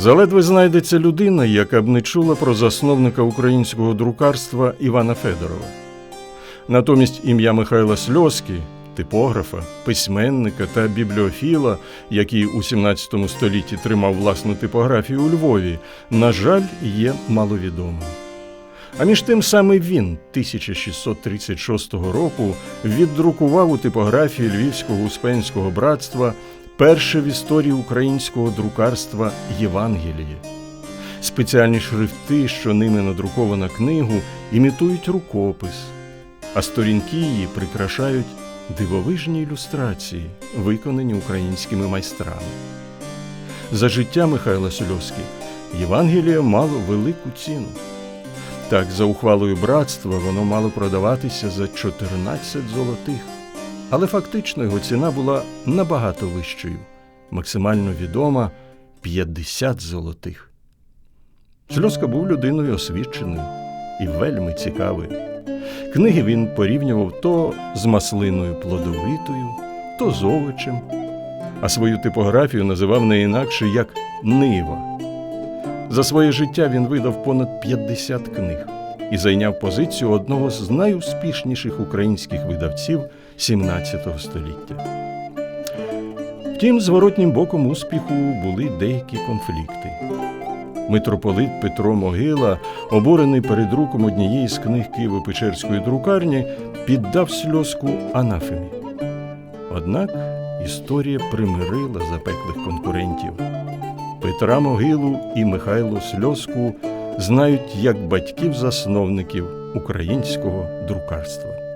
Заледве знайдеться людина, яка б не чула про засновника українського друкарства Івана Федорова. Натомість ім'я Михайла Сльозки, типографа, письменника та бібліофіла, який у 17 столітті тримав власну типографію у Львові, на жаль, є маловідомим. А між тим саме він 1636 року віддрукував у типографії Львівського Успенського братства перше в історії українського друкарства Євангеліє. Спеціальні шрифти, що ними надрукована книгу, імітують рукопис, а сторінки її прикрашають дивовижні ілюстрації, виконані українськими майстрами. За життя Михайла Сольовський Євангеліє мало велику ціну. Так, за ухвалою братства воно мало продаватися за 14 золотих, але фактично його ціна була набагато вищою, максимально відома 50 золотих. Шльоска був людиною освіченою і вельми цікавою. Книги він порівнював то з маслиною плодовитою, то з овочем, а свою типографію називав не інакше як Нива. За своє життя він видав понад 50 книг і зайняв позицію одного з найуспішніших українських видавців XVII століття. Втім, зворотнім боком успіху були деякі конфлікти. Митрополит Петро Могила, обурений перед руком однієї з книг Києво-Печерської друкарні, піддав сльозку анафемі. Однак історія примирила запеклих конкурентів. Петра Могилу і Михайло Сльозку знають як батьків-засновників українського друкарства.